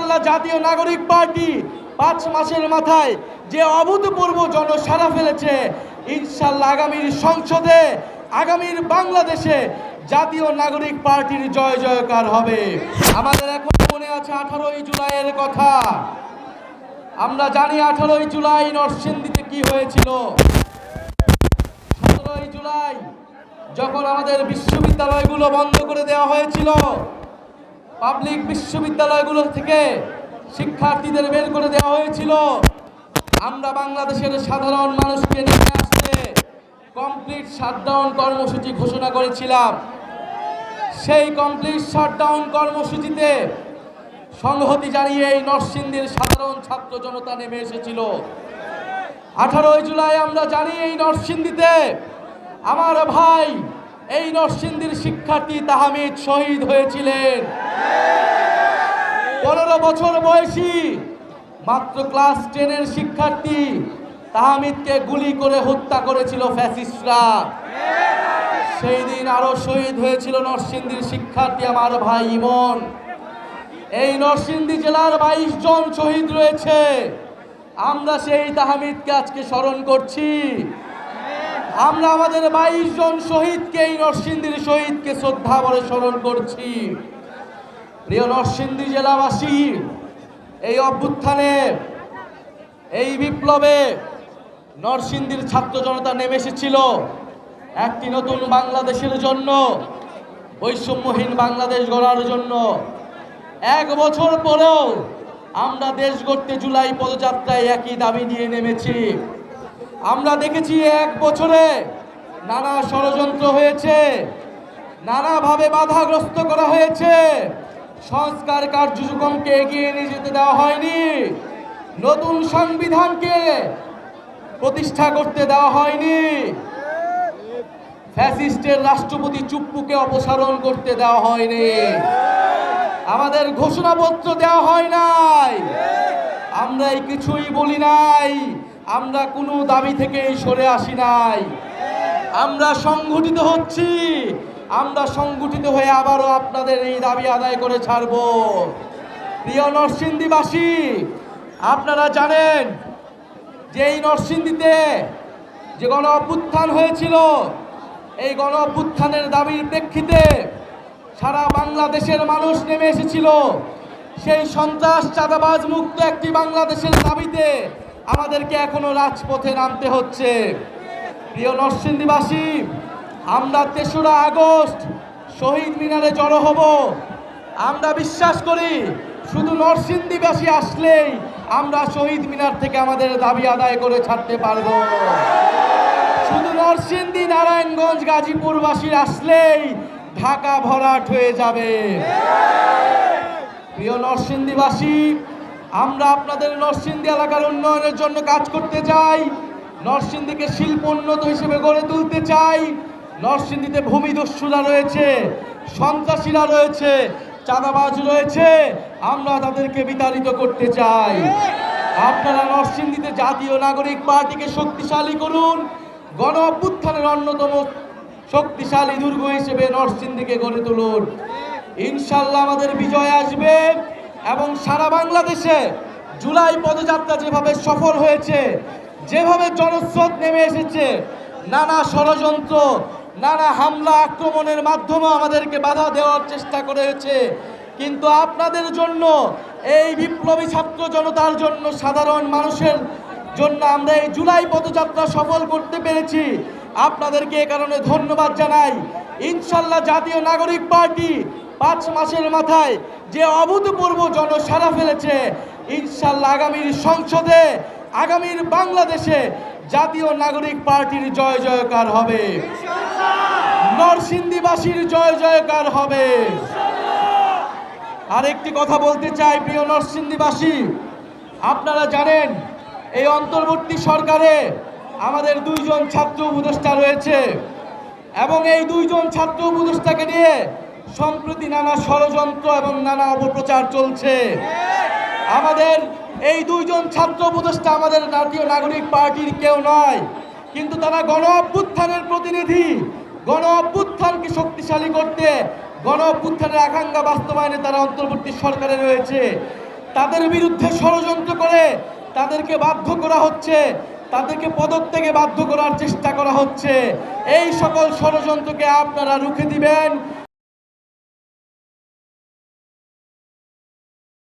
ইনশাল্লাহ জাতীয় নাগরিক পার্টি পাঁচ মাসের মাথায় যে অভূতপূর্ব জনসারা ফেলেছে ইনশাল্লাহ আগামীর সংসদে, আগামীর বাংলাদেশে জাতীয় নাগরিক পার্টির জয় জয়কার হবে। আমাদের এখন মনে আছে আঠারোই জুলাইয়ের কথা। আমরা জানি আঠারোই জুলাই নরসিংদীতে কি হয়েছিল। সতেরোই জুলাই যখন আমাদের বিশ্ববিদ্যালয়গুলো বন্ধ করে দেওয়া হয়েছিল পাবলিক বিশ্ববিদ্যালয়গুলো থেকে শিক্ষার্থীদের বের করে দেওয়া হয়েছিল। আমরা বাংলাদেশের সাধারণ মানুষকে নিয়ে আসতে কমপ্লিট শাটডাউন কর্মসূচি ঘোষণা করেছিলাম। সেই কমপ্লিট শাটডাউন কর্মসূচিতে সংহতি জানিয়ে এই নরসিংদীর সাধারণ ছাত্র জনতা নেমে এসেছিল। আঠারোই জুলাই আমরা জানি এই নরসিংদীতে আমার ভাই, এই নরসিংদীর শিক্ষার্থী তাহামিদ শহীদ হয়েছিলেন। পনেরো বছর বয়সী মাত্র ক্লাস টেনের শিক্ষার্থী তাহামিদকে গুলি করে হত্যা করেছিল ফ্যাসিস্টরা। সেই দিন আরও শহীদ হয়েছিল নরসিংদীর শিক্ষার্থী আমার ভাই ইমন। এই নরসিংদী জেলার বাইশ জন শহীদ রয়েছে। আমরা সেই তাহামিদকে আজকে স্মরণ করছি। আমরা আমাদের বাইশ জন শহীদকে এই নরসিংদীর শহীদকে শ্রদ্ধা বলে স্মরণ করছি। প্রিয় নরসিংদী জেলাবাসী, এই অভ্যুত্থানে, এই বিপ্লবে নরসিংদীর ছাত্র জনতা নেমে এসেছিল। একটি নতুন বাংলাদেশের জন্য, বৈষম্যহীন বাংলাদেশ গড়ার জন্য। এক বছর পরেও আমরা দেশ গড়তে জুলাই পদযাত্রায় একই দাবি নিয়ে নেমেছি। আমরা দেখেছি এক বছরে নানা ষড়যন্ত্র হয়েছে, নানাভাবে বাধাগ্রস্ত করা হয়েছে। সংস্কার কার্যক্রমকে এগিয়ে নিয়ে যেতে দেওয়া হয়নি। নতুন সংবিধানকে প্রতিষ্ঠা করতে দেওয়া হয়নি। ফ্যাসিস্টের রাষ্ট্রপতি চুপ্পুকে অপসারণ করতে দেওয়া হয়নি। আমাদের ঘোষণাপত্র দেওয়া হয় নাই। আমরা এই কিছুই বলি নাই। আমরা কোনো দাবি থেকেই সরে আসি নাই। আমরা সংগঠিত হচ্ছি। আমরা সংগঠিত হয়ে আবারও আপনাদের এই দাবি আদায় করে ছাড়ব। প্রিয় নরসিংদীবাসী, আপনারা জানেন যে এই নরসিংদীতে যে গণ অভ্যুত্থান হয়েছিল, এই গণ অভ্যুত্থানের দাবির প্রেক্ষিতে সারা বাংলাদেশের মানুষ নেমে এসেছিল। সেই সন্ত্রাস চাঁদাবাজ মুক্ত একটি বাংলাদেশের দাবিতে আমাদেরকে এখনও রাজপথে নামতে হচ্ছে। প্রিয় নরসিংদীবাসী আমরা তেসরা আগস্ট শহীদ মিনারে জড়ো হব। আমরা বিশ্বাস করি শুধু নরসিংদীবাসী আসলেই আমরা শহীদ মিনার থেকে আমাদের দাবি আদায় করে ছাড়তে পারব। শুধু নরসিংদী, নারায়ণগঞ্জ, গাজীপুরবাসীর আসলেই ঢাকা ভরাট হয়ে যাবে। প্রিয় নরসিংদীবাসী, আমরা আপনাদের নরসিংদী এলাকার উন্নয়নের জন্য কাজ করতে চাই, নরসিংদীকে শিল্প উন্নত হিসেবে গড়ে তুলতে চাই। নরসিংদীতে ভূমিদস্যুরা রয়েছে, সন্ত্রাসীরা রয়েছে, চাঁদাবাজ রয়েছে। আমরা তাদেরকে বিতাড়িত করতে চাই। আপনারা নরসিংদীতে জাতীয় নাগরিক পার্টিকে শক্তিশালী করুন। গণ অভ্যুত্থানের অন্যতম শক্তিশালী দুর্গ হিসেবে নরসিংদীকে গড়ে তুলুন। ইনশাল্লাহ আমাদের বিজয় আসবে এবং সারা বাংলাদেশে জুলাই পদযাত্রা যেভাবে সফল হয়েছে, যেভাবে জনস্রোত নেমে এসেছে, নানা ষড়যন্ত্র নানা হামলা আক্রমণের মাধ্যমে আমাদেরকে বাধা দেওয়ার চেষ্টা করেছে। কিন্তু আপনাদের জন্য, এই বিপ্লবী ছাত্র জনতার জন্য, সাধারণ মানুষের জন্য আমরা এই জুলাই পদযাত্রা সফল করতে পেরেছি। আপনাদেরকে এ কারণে ধন্যবাদ জানাই। ইনশাল্লাহ জাতীয় নাগরিক পার্টি পাঁচ মাসের মাথায় যে অভূতপূর্ব জনসারা ফেলেছে ইনশাল্লাহ আগামীর সংসদে, আগামীর বাংলাদেশে জাতীয় নাগরিক পার্টির জয় জয়কার হবে। নরসিংদীবাসীর জয় জয়কার হবে। আর একটি কথা বলতে চাই, প্রিয় নরসিংদীবাসী। আপনারা জানেন, এই অন্তর্বর্তী সরকারে আমাদের দুইজন ছাত্র উপদেষ্টা রয়েছে এবং এই দুইজন ছাত্র উপদেষ্টাকে নিয়ে সম্প্রতি নানা ষড়যন্ত্র এবং নানা অপপ্রচার চলছে। আমাদের এই দুইজন ছাত্র উপদেষ্টা আমাদের জাতীয় নাগরিক পার্টির কেউ নয়, কিন্তু তারা গণ প্রতিনিধি। গণ অভ্যুত্থানকে শক্তিশালী করতে গণ অভ্যুত্থানের আকাঙ্ক্ষা বাস্তবায়নে তারা অন্তর্বর্তী সরকারে রয়েছে। তাদের বিরুদ্ধে ষড়যন্ত্র করে তাদেরকে বাধ্য করা হচ্ছে, তাদেরকে পদত্যাগে বাধ্য করার চেষ্টা করা হচ্ছে। এই সকল ষড়যন্ত্রকে আপনারা রুখে দিবেন।